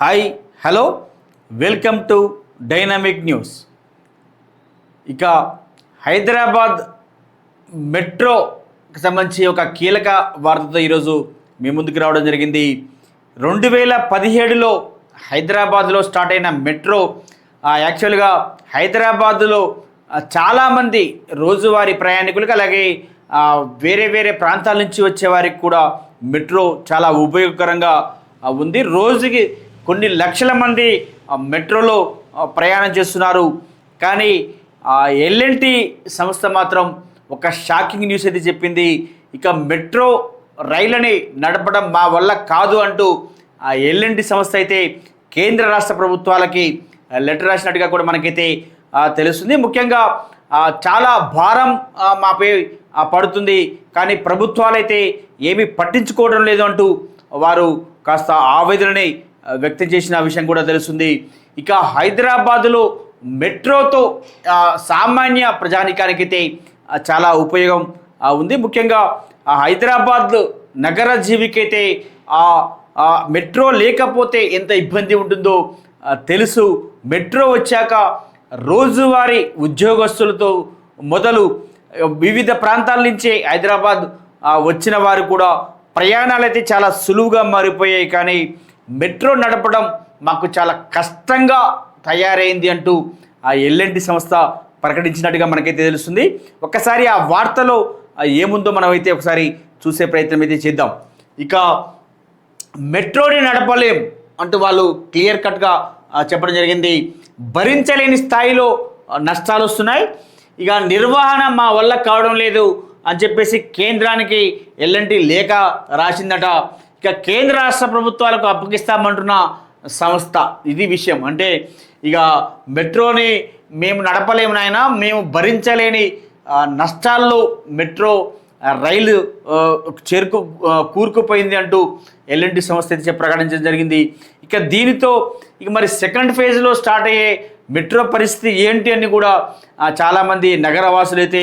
Hi hello. Welcome to dynamic news. ఇక హైదరాబాద్ మెట్రోకి సంబంధించి ఒక కీలక వార్తతో ఈరోజు మీ ముందుకు రావడం జరిగింది. రెండు వేల పదిహేడులో హైదరాబాద్లో స్టార్ట్ అయిన మెట్రో యాక్చువల్గా హైదరాబాదులో చాలామంది రోజువారీ ప్రయాణికులకు అలాగే వేరే వేరే ప్రాంతాల నుంచి వచ్చే వారికి కూడా మెట్రో చాలా ఉపయోగకరంగా ఉంది. రోజుకి కొన్ని లక్షల మంది మెట్రోలో ప్రయాణం చేస్తున్నారు. కానీ ఎల్ఎన్టి సంస్థ మాత్రం ఒక షాకింగ్ న్యూస్ అయితే చెప్పింది. ఇక మెట్రో రైళ్ళని నడపడం మా వల్ల కాదు అంటూ ఆ ఎల్ఎన్టి సంస్థ అయితే కేంద్ర రాష్ట్ర ప్రభుత్వాలకి లెటర్ రాసినట్టుగా కూడా మనకైతే తెలుస్తుంది. ముఖ్యంగా చాలా భారం మాపై పడుతుంది. కానీ ప్రభుత్వాలు అయితే ఏమీ పట్టించుకోవడం లేదు అంటూ వారు కాస్త ఆవేదనని వ్యక్తం చేసిన విషయం కూడా తెలుస్తుంది. ఇక హైదరాబాదులో మెట్రోతో సామాన్య ప్రజానికానికైతే చాలా ఉపయోగం ఉంది. ముఖ్యంగా ఆ హైదరాబాద్ నగర జీవికైతే ఆ మెట్రో లేకపోతే ఎంత ఇబ్బంది ఉంటుందో తెలుసు. మెట్రో వచ్చాక రోజువారీ ఉద్యోగస్తులతో మొదలు వివిధ ప్రాంతాల నుంచి హైదరాబాద్ వచ్చిన వారు కూడా ప్రయాణాలు అయితే చాలా సులువుగా మారిపోయాయి. కానీ మెట్రో నడపడం మాకు చాలా కష్టంగా తయారైంది అంటూ ఆ ఎల్ఎన్టీ సంస్థ ప్రకటించినట్టుగా మనకైతే తెలుస్తుంది. ఒకసారి ఆ వార్తలో ఏముందో మనమైతే ఒకసారి చూసే ప్రయత్నం అయితే చేద్దాం. ఇక మెట్రోని నడపలేం అంటూ వాళ్ళు క్లియర్ కట్గా చెప్పడం జరిగింది. భరించలేని స్థాయిలో నష్టాలు వస్తున్నాయి. ఇక నిర్వహణ మా వల్ల కావడం లేదు అని చెప్పేసి కేంద్రానికి ఎల్ఎన్టీ లేఖ రాసిందట. ఇక కేంద్ర రాష్ట్ర ప్రభుత్వాలకు అప్పగిస్తామంటున్న సంస్థ ఇది విషయం. అంటే ఇక మెట్రోని మేము నడపలేము నాయన మేము భరించలేని నష్టాల్లో మెట్రో రైలు చేరుకు కూరుకుపోయింది అంటూ ఎల్ఎన్టీ సంస్థ అయితే ప్రకటించడం జరిగింది. ఇక దీనితో ఇక మరి సెకండ్ ఫేజ్లో స్టార్ట్ అయ్యే మెట్రో పరిస్థితి ఏంటి అని కూడా చాలామంది నగరవాసులు అయితే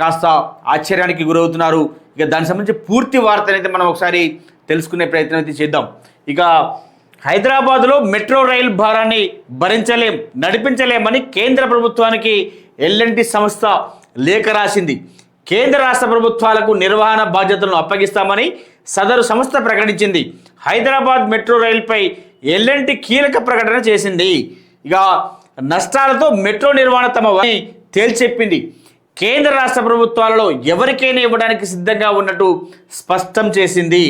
కాస్త ఆశ్చర్యానికి గురవుతున్నారు. ఇక దానికి సంబంధించి పూర్తి వార్తనైతే మనం ఒకసారి తెలుసుకునే ప్రయత్నం అయితే చేద్దాం. ఇక హైదరాబాద్లో మెట్రో రైలు భారాన్ని భరించలేం నడిపించలేమని కేంద్ర ప్రభుత్వానికి ఎల్ఎన్టీ సంస్థ లేఖ రాసింది. కేంద్ర రాష్ట్ర ప్రభుత్వాలకు నిర్వహణ బాధ్యతలను అప్పగిస్తామని సదరు సంస్థ ప్రకటించింది. హైదరాబాద్ మెట్రో రైలుపై ఎల్ఎన్టీ కీలక ప్రకటన చేసింది. ఇక నష్టాలతో మెట్రో నిర్వహణ తమ తేల్చెప్పింది. కేంద్ర రాష్ట్ర ప్రభుత్వాలలో ఎవరికైనా ఇవ్వడానికి సిద్ధంగా ఉన్నట్టు స్పష్టం చేసింది.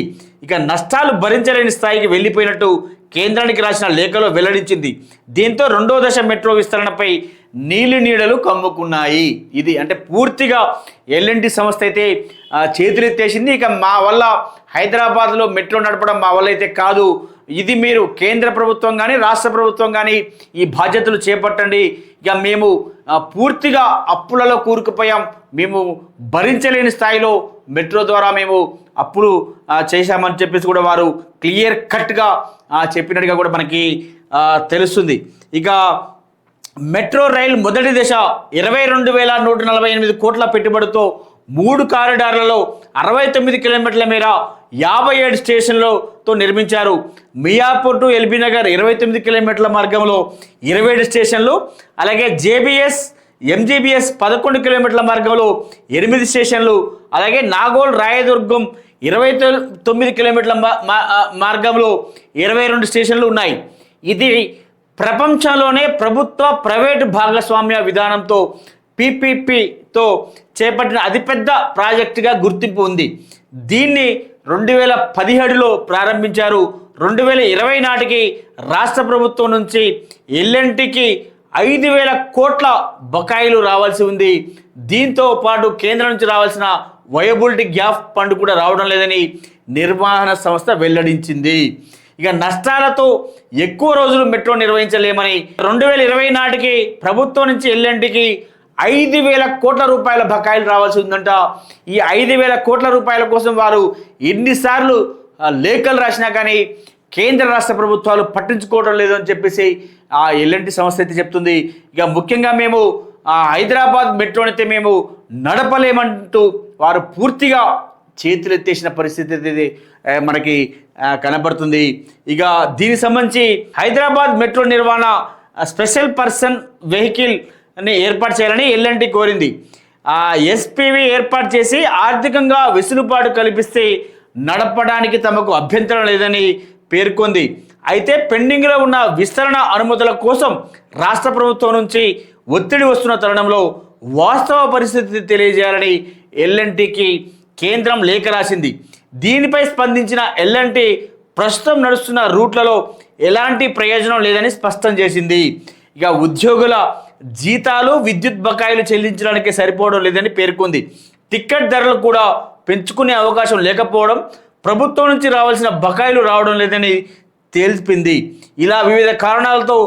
ఇక నష్టాలు భరించలేని స్థాయికి వెళ్ళిపోయినట్టు కేంద్రానికి రాసిన లేఖలో వెల్లడించింది. దీంతో రెండో దశ మెట్రో విస్తరణపై నీలి నీడలు కమ్ముకున్నాయి. ఇది అంటే పూర్తిగా ఎల్ఎన్టీ సంస్థ అయితే చేతులెత్తేసింది. ఇక మా వల్ల హైదరాబాద్లో మెట్రో నడపడం మా వల్ల అయితే కాదు. ఇది మీరు కేంద్ర ప్రభుత్వం కానీ రాష్ట్ర ప్రభుత్వం కానీ ఈ బాధ్యతలు చేపట్టండి. ఇక మేము పూర్తిగా అప్పులలో కూరుకుపోయాం. మేము భరించలేని స్థాయిలో మెట్రో ద్వారా మేము అప్పులు చేశామని చెప్పేసి కూడా వారు క్లియర్ కట్గా చెప్పినట్టుగా కూడా మనకి తెలుస్తుంది. ఇక మెట్రో రైల్ మొదటి దశ ఇరవై రెండు వేల నూట నలభై ఎనిమిది కోట్ల పెట్టుబడితో మూడు కారిడార్లలో అరవై తొమ్మిది కిలోమీటర్ల మేర యాభై ఏడు స్టేషన్లతో నిర్మించారు. మియాపూర్ టు ఎల్బీ నగర్ ఇరవై తొమ్మిది కిలోమీటర్ల మార్గంలో ఇరవై ఏడు స్టేషన్లు అలాగే జేబీఎస్ ఎంజీబీఎస్ పదకొండు కిలోమీటర్ల మార్గంలో ఎనిమిది స్టేషన్లు అలాగే నాగోల్ రాయదుర్గం ఇరవై తొమ్మిది కిలోమీటర్ల మా- మార్గంలో ఇరవై రెండు స్టేషన్లు ఉన్నాయి. ఇది ప్రపంచంలోనే ప్రభుత్వ ప్రైవేటు భాగస్వామ్య విధానంతో పీపీపీతో చేపట్టిన అతిపెద్ద ప్రాజెక్టుగా గుర్తింపు ఉంది. దీన్ని రెండు వేల పదిహేడులో ప్రారంభించారు. రెండు వేల ఇరవై నాటికి రాష్ట్ర ప్రభుత్వం నుంచి ఎల్ఎన్టీకి ఐదు వేల కోట్ల బకాయిలు రావాల్సి ఉంది. దీంతో పాటు కేంద్రం నుంచి రావాల్సిన వయబులిటీ గ్యాప్ ఫండ్ కూడా రావడం లేదని నిర్వహణ సంస్థ వెల్లడించింది. ఇక నష్టాలతో ఎక్కువ రోజులు మెట్రో నిర్వహించలేమని రెండు వేల ఇరవై నాటికి ప్రభుత్వం నుంచి ఎల్ఎన్టీకి ఐదు వేల కోట్ల రూపాయల బకాయిలు రావాల్సి ఉందంట. ఈ ఐదు వేల కోట్ల రూపాయల కోసం వారు ఎన్నిసార్లు లేఖలు రాసినా కానీ కేంద్ర రాష్ట్ర ప్రభుత్వాలు పట్టించుకోవడం లేదు అని చెప్పేసి ఆ ఎల్ఎన్టీ సంస్థ అయితే చెప్తుంది. ఇక ముఖ్యంగా మేము ఆ హైదరాబాద్ మెట్రోనైతే మేము నడపలేమంటూ వారు పూర్తిగా చేతులు ఎత్తేసిన పరిస్థితి అయితే మనకి కనబడుతుంది. ఇక దీనికి సంబంధించి హైదరాబాద్ మెట్రో నిర్వహణ స్పెషల్ పర్సన్ వెహికల్ ఏర్పాటు చేయాలని ఎల్ఎన్టీ కోరింది. ఎస్పీవి ఏర్పాటు చేసి ఆర్థికంగా వెసులుబాటు కల్పిస్తే నడపడానికి తమకు అభ్యంతరం లేదని పేర్కొంది. అయితే పెండింగ్లో ఉన్న విస్తరణ అనుమతుల కోసం రాష్ట్ర ప్రభుత్వం నుంచి ఒత్తిడి వస్తున్న తరుణంలో వాస్తవ పరిస్థితి తెలియజేయాలని ఎల్ఎన్టీకి కేంద్రం లేఖ రాసింది. దీనిపై స్పందించిన ఎల్ఎన్టీ ప్రస్తుతం నడుస్తున్న రూట్లలో ఎలాంటి ప్రయోజనం లేదని స్పష్టం చేసింది. ఇక ఉద్యోగుల జీతాలు విద్యుత్ బకాయిలు చెల్లించడానికి సరిపోవడం లేదని పేర్కొంది. టిక్కెట్ ధరలు కూడా పెంచుకునే అవకాశం లేకపోవడం ప్రభుత్వం నుంచి రావాల్సిన బకాయిలు రావడం లేదని తేల్పింది. ఇలా వివిధ కారణాలతో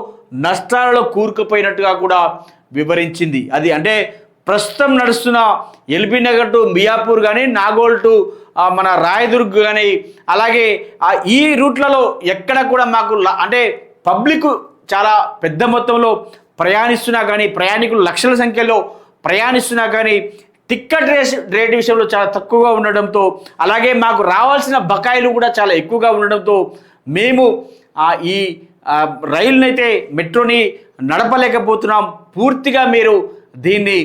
నష్టాలలో కూరుకుపోయినట్టుగా కూడా వివరించింది. అది అంటే ప్రస్తుతం నడుస్తున్న ఎల్బీ నగర్ టు మియాపూర్ కానీ నాగోల్ టు మన రాయదుర్గ్ కానీ అలాగే ఈ రూట్లలో ఎక్కడ కూడా మాకు అంటే పబ్లిక్ చాలా పెద్ద మొత్తంలో ప్రయాణిస్తున్నా కానీ ప్రయాణికులు లక్షల సంఖ్యలో ప్రయాణిస్తున్నా కానీ టిక్కెట్ రేస్ రేట్ విషయంలో చాలా తక్కువగా ఉండడంతో అలాగే మాకు రావాల్సిన బకాయిలు కూడా చాలా ఎక్కువగా ఉండడంతో మేము ఈ రైలునైతే మెట్రోని నడపలేకపోతున్నాం. పూర్తిగా మీరు దీన్ని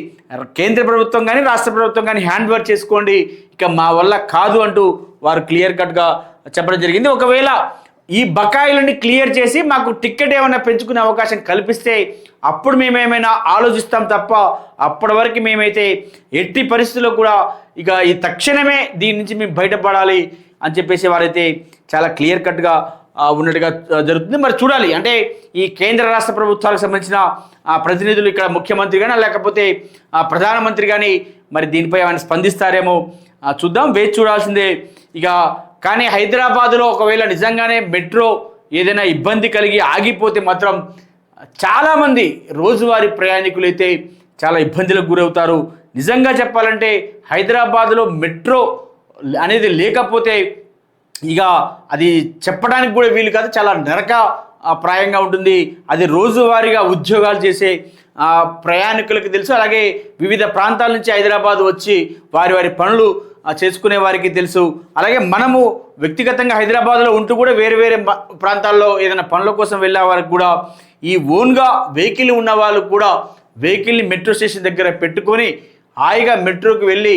కేంద్ర ప్రభుత్వం కానీ రాష్ట్ర ప్రభుత్వం కానీ హ్యాండ్ ఓవర్ చేసుకోండి. ఇక మా వల్ల కాదు అంటూ వారు క్లియర్ కట్గా చెప్పడం జరిగింది. ఒకవేళ ఈ బకాయిలని క్లియర్ చేసి మాకు టికెట్ ఏమైనా పెంచుకునే అవకాశం కల్పిస్తే అప్పుడు మేమేమైనా ఆలోచిస్తాం తప్ప అప్పటి వరకు మేమైతే ఎట్టి పరిస్థితుల్లో కూడా ఇక ఈ తక్షణమే దీని నుంచి మేము బయటపడాలి అని చెప్పేసి వారైతే చాలా క్లియర్ కట్గా ఉన్నట్టుగా జరుగుతుంది. మరి చూడాలి. అంటే ఈ కేంద్ర రాష్ట్ర ప్రభుత్వాలకు సంబంధించిన ఆ, ప్రతినిధులు ఇక్కడ ముఖ్యమంత్రి కానీ లేకపోతే ఆ, ప్రధానమంత్రి కానీ మరి దీనిపై ఏమైనా స్పందిస్తారేమో చూద్దాం. వేచి చూడాల్సిందే. ఇక కానీ హైదరాబాదులో ఒకవేళ నిజంగానే మెట్రో ఏదైనా ఇబ్బంది కలిగి ఆగిపోతే మాత్రం చాలామంది రోజువారీ ప్రయాణికులు అయితే చాలా ఇబ్బందులకు గురవుతారు. నిజంగా చెప్పాలంటే హైదరాబాద్లో మెట్రో అనేది లేకపోతే ఇక అది చెప్పడానికి కూడా వీలు కాదు. చాలా నరక ప్రాయంగా ఉంటుంది. అది రోజువారీగా ఉద్యోగాలు చేసే ప్రయాణికులకు తెలుసు. అలాగే వివిధ ప్రాంతాల నుంచి హైదరాబాద్ వచ్చి వారి వారి పనులు చేసుకునే వారికి తెలుసు. అలాగే మనము వ్యక్తిగతంగా హైదరాబాద్లో ఉంటూ కూడా వేరే వేరే ప్రాంతాల్లో ఏదైనా పనుల కోసం వెళ్ళే వారికి కూడా ఈ ఓన్గా వెహికల్ ఉన్న వాళ్ళు కూడా వెహికల్ని మెట్రో స్టేషన్ దగ్గర పెట్టుకొని హాయిగా మెట్రోకి వెళ్ళి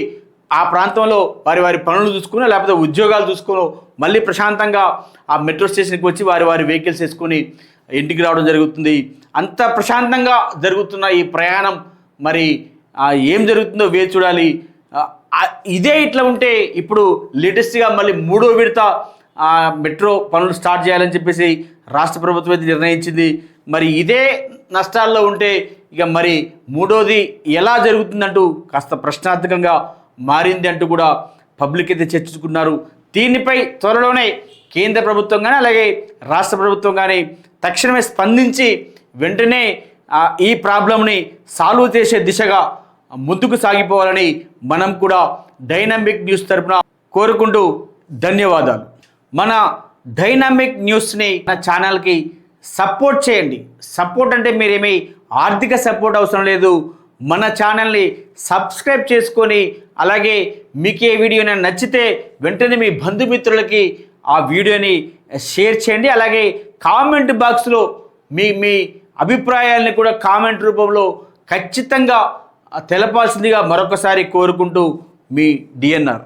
ఆ ప్రాంతంలో వారి వారి పనులు చూసుకుని లేకపోతే ఉద్యోగాలు చూసుకుని మళ్ళీ ప్రశాంతంగా ఆ మెట్రో స్టేషన్కి వచ్చి వారి వారి వెహికల్స్ వేసుకొని ఇంటికి రావడం జరుగుతుంది. అంత ప్రశాంతంగా జరుగుతున్న ఈ ప్రయాణం మరి ఏం జరుగుతుందో వేచి చూడాలి. ఇదే ఇట్లా ఉంటే ఇప్పుడు లేటెస్ట్గా మళ్ళీ మూడో విడత మెట్రో పనులు స్టార్ట్ చేయాలని చెప్పేసి రాష్ట్ర ప్రభుత్వం అయితే నిర్ణయించింది. మరి ఇదే నష్టాల్లో ఉంటే ఇక మరి మూడోది ఎలా జరుగుతుందంటూ కాస్త ప్రశ్నార్థకంగా మారింది అంటూ కూడా పబ్లిక్ అయితే చర్చించుకున్నారు. దీనిపై త్వరలోనే కేంద్ర ప్రభుత్వం కానీ అలాగే రాష్ట్ర ప్రభుత్వం కానీ తక్షణమే స్పందించి వెంటనే ఈ ప్రాబ్లంని సాల్వ్ చేసే దిశగా ముందుకు సాగిపోవాలని మనం కూడా డైనామిక్ న్యూస్ తరపున కోరుకుంటూ ధన్యవాదాలు. మన డైనామిక్ న్యూస్ని మన ఛానల్కి సపోర్ట్ చేయండి. సపోర్ట్ అంటే మీరేమీ ఆర్థిక సపోర్ట్ అవసరం లేదు. మన ఛానల్ని సబ్స్క్రైబ్ చేసుకొని అలాగే మీకు ఏ వీడియో నచ్చితే వెంటనే మీ బంధుమిత్రులకి ఆ వీడియోని షేర్ చేయండి. అలాగే కామెంట్ బాక్స్లో మీ మీ అభిప్రాయాల్ని కూడా కామెంట్ రూపంలో ఖచ్చితంగా తెలపాల్సిందిగా మరొకసారి కోరుకుంటూ మీ డిఎన్ఆర్.